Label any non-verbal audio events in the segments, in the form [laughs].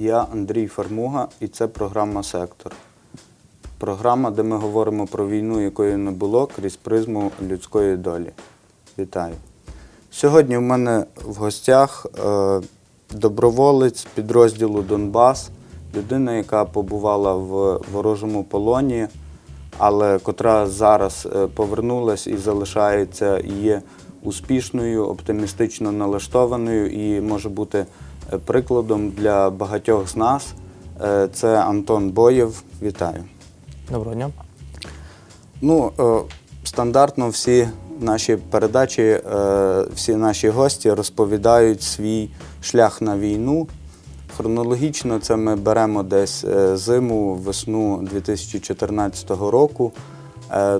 Я Андрій Фармуга, і це програма Сектор. Програма, де ми говоримо про війну, якої не було, крізь призму людської долі. Вітаю. Сьогодні в мене в гостях е, доброволець підрозділу Донбас, людина, яка побувала в ворожому полоні, але котра зараз е, повернулась і залишається є успішною, оптимістично налаштованою і може бути прикладом для багатьох з нас. Е, Це Антон Боєв. Вітаю. Доброго дня. Ну, е, стандартно всі наші передачі, е, всі наші гості розповідають свій шлях на війну. Хронологічно це ми беремо десь зиму, весну 2014 року,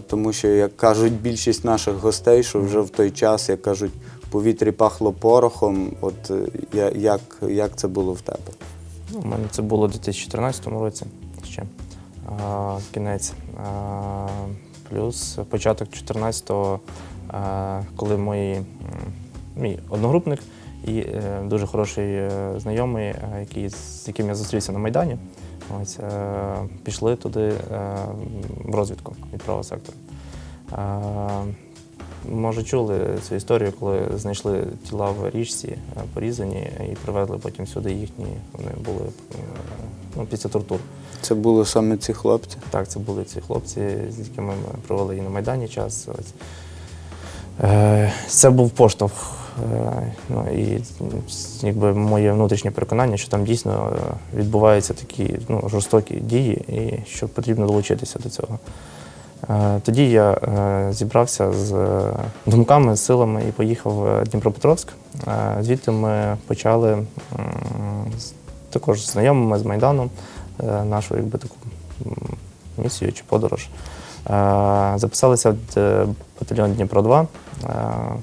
тому що, як кажуть більшість наших гостей, що вже в той час, як кажуть, повітрі пахло порохом. От е, я- як, як це було в тебе? Ну, у мене це було у 2014 році ще а, кінець. А, плюс початок 14-го, коли мої, мій одногрупник і е, дуже хороший е, знайомий, який, з яким я зустрівся на Майдані, ось, пішли туди в розвідку від правого сектору. Може, чули цю історію, коли знайшли тіла в річці, е, порізані, і привезли потім сюди їхні. Вони були е, ну, після тортур. Це були саме ці хлопці. Так, це були ці хлопці, з якими ми провели і на Майдані час. Ось. Е, Це був поштовх. Ну, і якби моє внутрішнє переконання, що там дійсно відбуваються такі ну, жорстокі дії, і що потрібно долучитися до цього. Е, Тоді я е, зібрався з е, думками, з силами і поїхав в Дніпропетровськ. Звідти ми почали також знайомими з Майдану нашу якби, таку місію чи подорож. Записалися в батальйон Дніпро 2.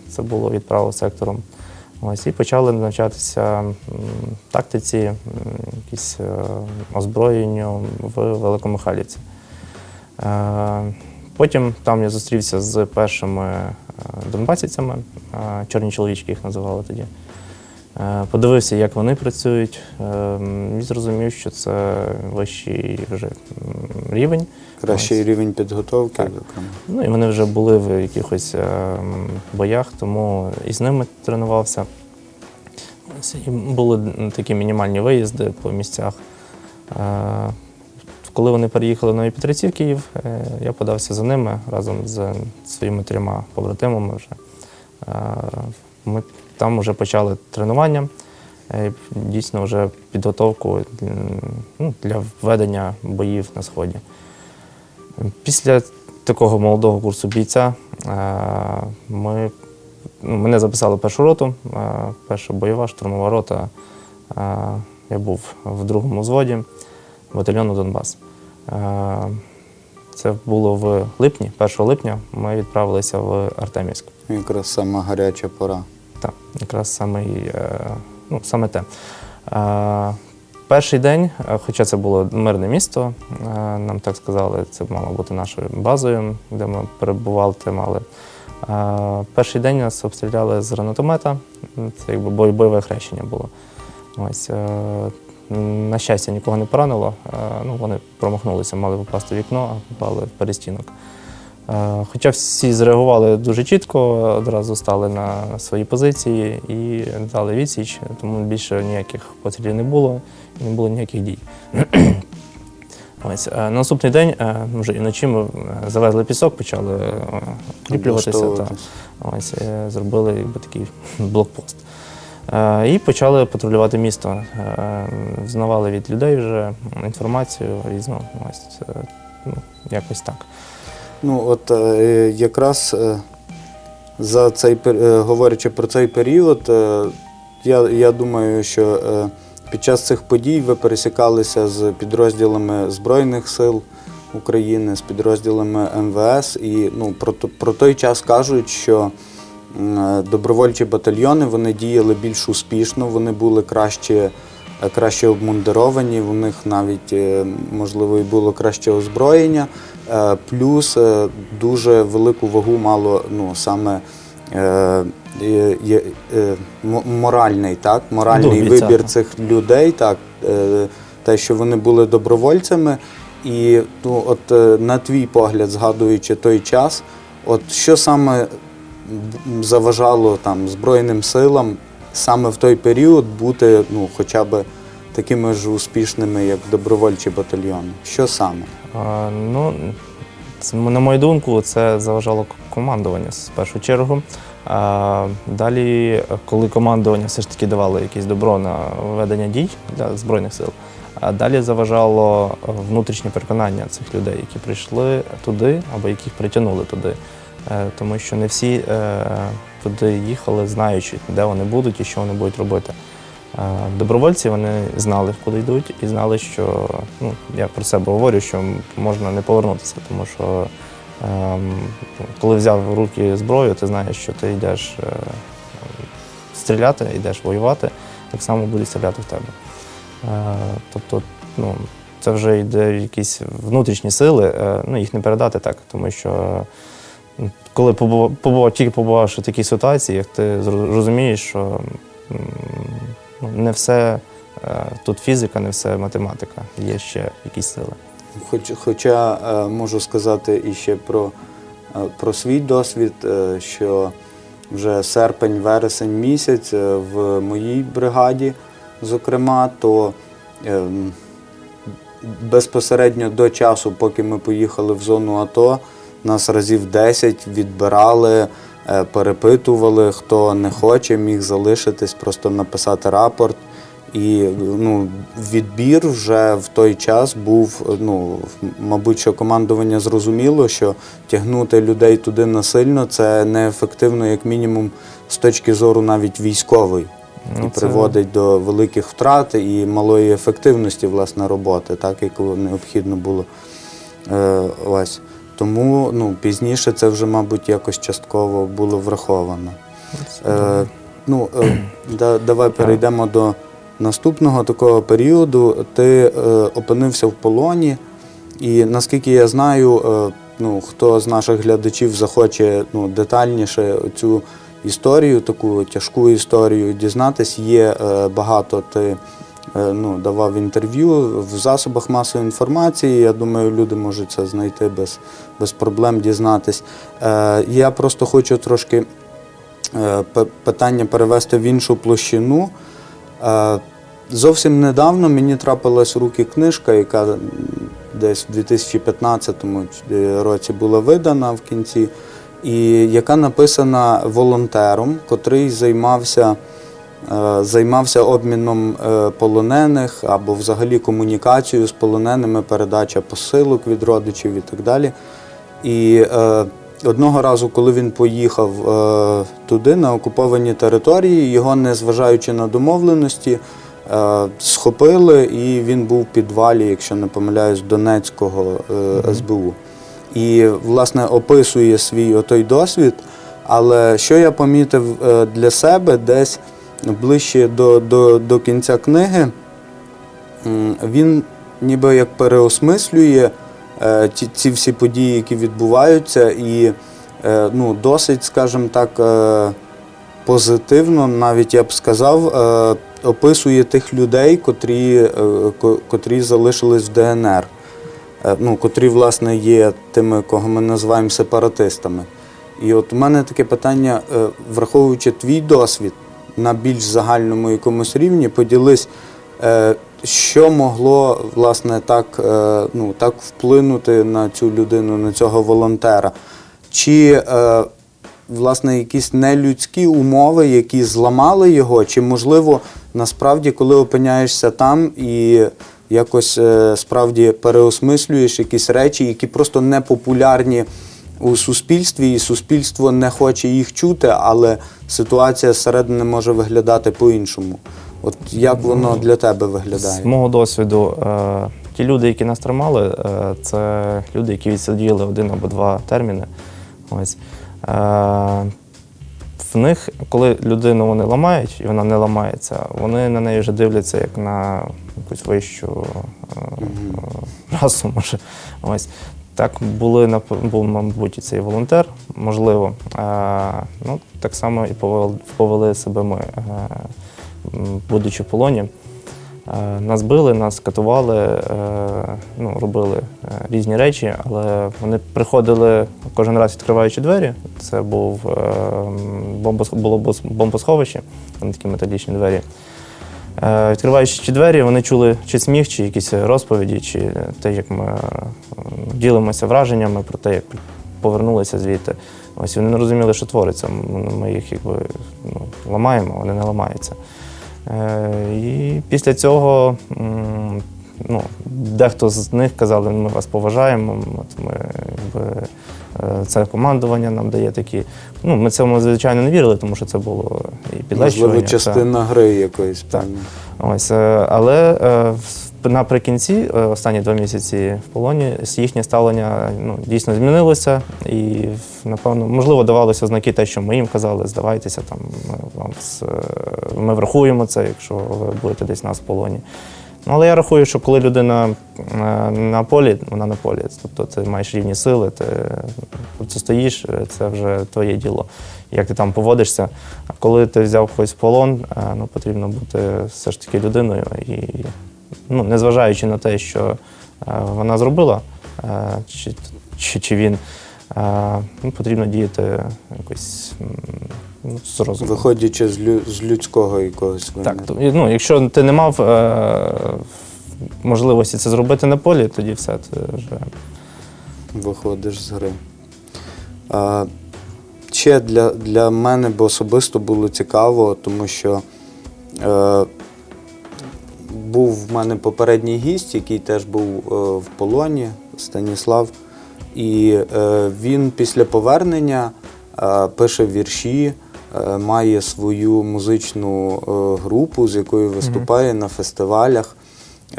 Це було від правого сектору. Ось, і почали навчатися тактиці, якісь озброєнню в Великомихайлівці. Потім там я зустрівся з першими е, донбасівцями, е, чорні чоловічки їх називали тоді. Е, Подивився, як вони працюють, і зрозумів, що це вищий вже рівень. Кращий Ось. рівень підготовки, Так. Ну і вони вже були в якихось боях, тому і з ними тренувався. Були такі мінімальні виїзди по місцях. Коли вони переїхали Нові Петрівці в Київ, е, я подався за ними разом з своїми трьома побратимами вже. Е, Ми там вже почали тренування, е, дійсно вже підготовку ну, для введення боїв на сході. Після такого молодого курсу бійця ми, ну, мене записали першу роту, перша бойова штурмова рота. Я був в другому взводі батальйону Донбас. Е, Це було в липні, 1 липня ми відправилися в Артемівськ. Якраз сама гаряча пора. Так, якраз саме, е, ну, саме те. Е, Перший день, хоча це було мирне місто, нам так сказали, це мало бути нашою базою, де ми перебували, тримали. Е, Перший день нас обстріляли з гранатомета, це якби бойове хрещення було. Ось, на щастя, нікого не поранило. Е, Ну, вони промахнулися, мали попасти в вікно, а попали в перестінок. Е, Хоча всі зреагували дуже чітко, одразу стали на свої позиції і дали відсіч, тому більше ніяких пострілів не було, і не було ніяких дій. [clears throat] Ось, е, на наступний день, е, вже і вночі ми е, завезли пісок, почали е, укріплюватися. Та, ось, е, зробили якби, такий блокпост. Е, І почали патрулювати місто. Е, Взнавали від людей вже інформацію різну. Ось, е, ну, якось так. Ну, от якраз за цей говорячи про цей період, я, я думаю, що під час цих подій ви пересікалися з підрозділами Збройних сил України, з підрозділами МВС. І ну, про, про той час кажуть, що добровольчі батальйони вони діяли більш успішно, вони були краще. е, Краще обмундировані, у них навіть е, можливо і було краще озброєння. Е, Плюс е, дуже велику вагу мало ну, саме е, е, моральний, так? моральний Добрі, вибір так. цих людей, так, е, те, що вони були добровольцями. І ну, от е, на твій погляд, згадуючи той час, от що саме заважало там Збройним силам саме в той період бути ну, хоча б такими ж успішними, як добровольчі батальйони? Що саме? А, Ну, на мою думку, це заважало командування в першу чергу. А, далі, коли командування все ж таки давало якесь добро на ведення дій для Збройних сил, а далі заважало внутрішнє переконання цих людей, які прийшли туди або яких притягнули туди. Е, Тому що не всі е, туди їхали, знаючи, де вони будуть і що вони будуть робити. Е, Добровольці вони знали, куди йдуть, і знали, що ну, я про себе говорю, що можна не повернутися, тому що ем, коли взяв в руки зброю, ти знаєш, що ти йдеш е, стріляти, йдеш воювати, так само будуть стріляти в тебе. Е, тобто, ну, це вже йде якісь внутрішні сили, е, ну, їх не передати так, тому що. Коли побував, побував, тільки побувавши в такій ситуації, як ти розумієш, що ну, не все е, тут фізика, не все математика, є ще якісь сили. Хоч, хоча е, можу сказати і ще про, е, про свій досвід, що вже серпень-вересень місяць е, в моїй бригаді, зокрема, то безпосередньо до часу, поки ми поїхали в зону АТО, нас разів 10 відбирали, е, перепитували, хто не хоче, міг залишитись, просто написати рапорт. І ну, відбір вже в той час був, ну, мабуть, що командування зрозуміло, що тягнути людей туди насильно це неефективно, як мінімум, з точки зору навіть військової. Ну, і це- приводить до великих втрат і малої ефективності власне роботи, так яку необхідно було. Е, ось. Тому ну, пізніше це вже, мабуть, якось частково було враховано. Е, ну, е, да, давай перейдемо до наступного такого періоду. Ти е, опинився в полоні, і наскільки я знаю, е, ну, хто з наших глядачів захоче ну, детальніше цю історію, таку тяжку історію дізнатись, є е, багато ти ну, давав інтерв'ю в засобах масової інформації. Я думаю, люди можуть це знайти без, без проблем дізнатись. Е, я просто хочу трошки е, питання перевести в іншу площину. Е, Зовсім недавно мені трапилась в руки книжка, яка десь в 2015 році була видана в кінці, і яка написана волонтером, котрий займався, е, займався обміном е, полонених або взагалі комунікацією з полоненими, передача посилок від родичів і так далі. І е, одного разу, коли він поїхав е, туди, на окуповані території, його, незважаючи на домовленості, е, схопили, і він був в підвалі, якщо не помиляюсь, Донецького е, СБУ. І, власне, описує свій отой досвід. Але що я помітив е, для себе десь ближче до, до, до кінця книги, він ніби як переосмислює е, ті, ці всі події, які відбуваються, і е, ну, досить, скажімо так, е, позитивно, навіть я б сказав, е, описує тих людей, котрі, е, котрі залишились в ДНР, е, ну, котрі, власне, є тими, кого ми називаємо сепаратистами. І от у мене таке питання, е, враховуючи твій досвід на більш загальному якомусь рівні, поділись, е, що могло власне так, е, ну, так вплинути на цю людину, на цього волонтера? Чи е, власне якісь нелюдські умови, які зламали його, чи можливо насправді, коли опиняєшся там і якось справді переосмислюєш якісь речі, які просто не популярні у суспільстві, і суспільство не хоче їх чути, але ситуація зсередини може виглядати по-іншому. От як воно для тебе виглядає? З мого досвіду, е, ті люди, які нас тримали, е, це люди, які відсиділи один або два терміни. Ось. Е, в них, коли людину вони ламають, і вона не ламається, вони на неї вже дивляться як на якусь вищу е, е, расу, може. Ось. Так, були був, мабуть, і цей волонтер, можливо. Ну, так само і повели, себе ми, е, будучи в полоні. Е, Нас били, нас катували, е, ну, робили різні речі, але вони приходили кожен раз відкриваючи двері. Це був бомбосховище, там такі металічні двері. Е, Відкриваючи двері, вони чули чи сміх, чи якісь розповіді, чи те, як ми е, ділимося враженнями про те, як повернулися звідти. Ось вони не розуміли, що твориться. Ми їх якби ну, ламаємо, вони не ламаються. Е, І після цього ну, дехто з них казали, ми вас поважаємо, от ми, якби, це командування нам дає такі. Ну, ми цьому, звичайно, не вірили, тому що це було і підлещування. Можливо, це- частина гри якоїсь. Так. Ось, е, але е, наприкінці, е, останні два місяці в полоні, їхнє ставлення ну, дійсно змінилося. І, напевно, можливо, давалося знаки те, що ми їм казали, здавайтеся, там, ми, вам е, ми врахуємо це, якщо ви будете десь нас в полоні. Ну, але я рахую, що коли людина е, на полі, вона на полі. Тобто ти маєш рівні сили, ти стоїш, е, це вже твоє діло. Як ти там поводишся. А коли ти взяв когось в полон, е, ну, потрібно бути все ж таки людиною. І, ну, незважаючи на те, що вона зробила, чи, чи, чи він, ну, потрібно діяти якось ну, з. Виходячи з, лю- з людського якогось Так, то, ну, якщо ти не мав е, можливості це зробити на полі, тоді все ти вже. виходиш з гри. А, ще для, для мене б особисто було цікаво, тому що е, був в мене попередній гість, який теж був е, в полоні, Станіслав. І е, він після повернення е, пише вірші, е, має свою музичну е, групу, з якою виступає на фестивалях.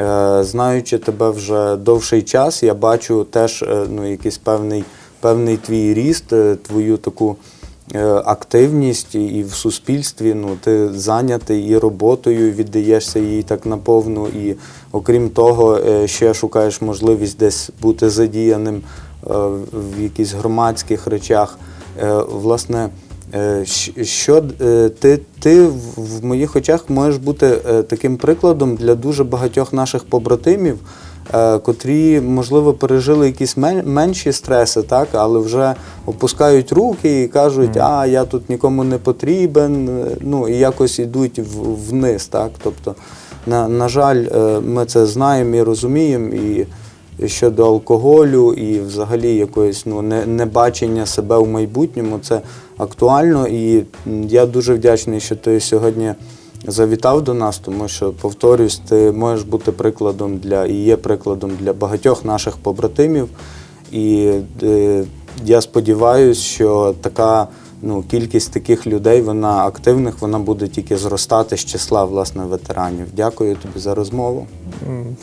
Е, Знаючи тебе вже довший час, я бачу теж е, ну, якийсь певний, певний твій ріст, е, твою таку е, активність і- в суспільстві. Ну, ти зайнятий і роботою, віддаєшся їй так наповну. І окрім того, е, ще шукаєш можливість десь бути задіяним е, в якихось громадських речах. Е, Власне, Е, Що е, ти, ти в моїх очах можеш бути е, таким прикладом для дуже багатьох наших побратимів, е, котрі, можливо, пережили якісь менші стреси, так, але вже опускають руки і кажуть, а я тут нікому не потрібен, е, ну і якось йдуть вниз. Так? Тобто, на, на жаль, е, ми це знаємо і розуміємо. І щодо алкоголю і взагалі якоїсь ну, не, небачення себе в майбутньому, це актуально. І я дуже вдячний, що ти сьогодні завітав до нас, тому що, повторюсь, ти можеш бути прикладом для і є прикладом для багатьох наших побратимів. І е, я сподіваюся, що така ну, кількість таких людей, вона активних, вона буде тільки зростати з числа власне ветеранів. Дякую тобі за розмову.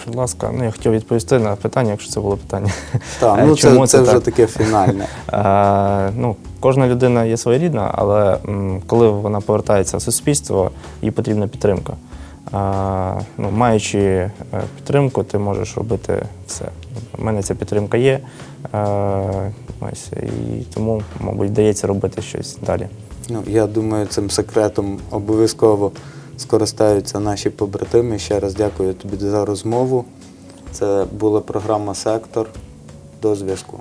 Будь ласка, ну я хотів відповісти на питання, якщо це було питання. Так, [laughs] ну це, чому це, вже так? таке фінальне. [laughs] а, ну, кожна людина є своєрідна, але м, коли вона повертається в суспільство, їй потрібна підтримка. Ну, маючи е, підтримку, ти можеш робити все. У мене ця підтримка є. Е, ось, і тому, мабуть, вдається робити щось далі. Ну, я думаю, цим секретом обов'язково скористаються наші побратими. Ще раз дякую тобі за розмову. Це була програма Сектор. До зв'язку.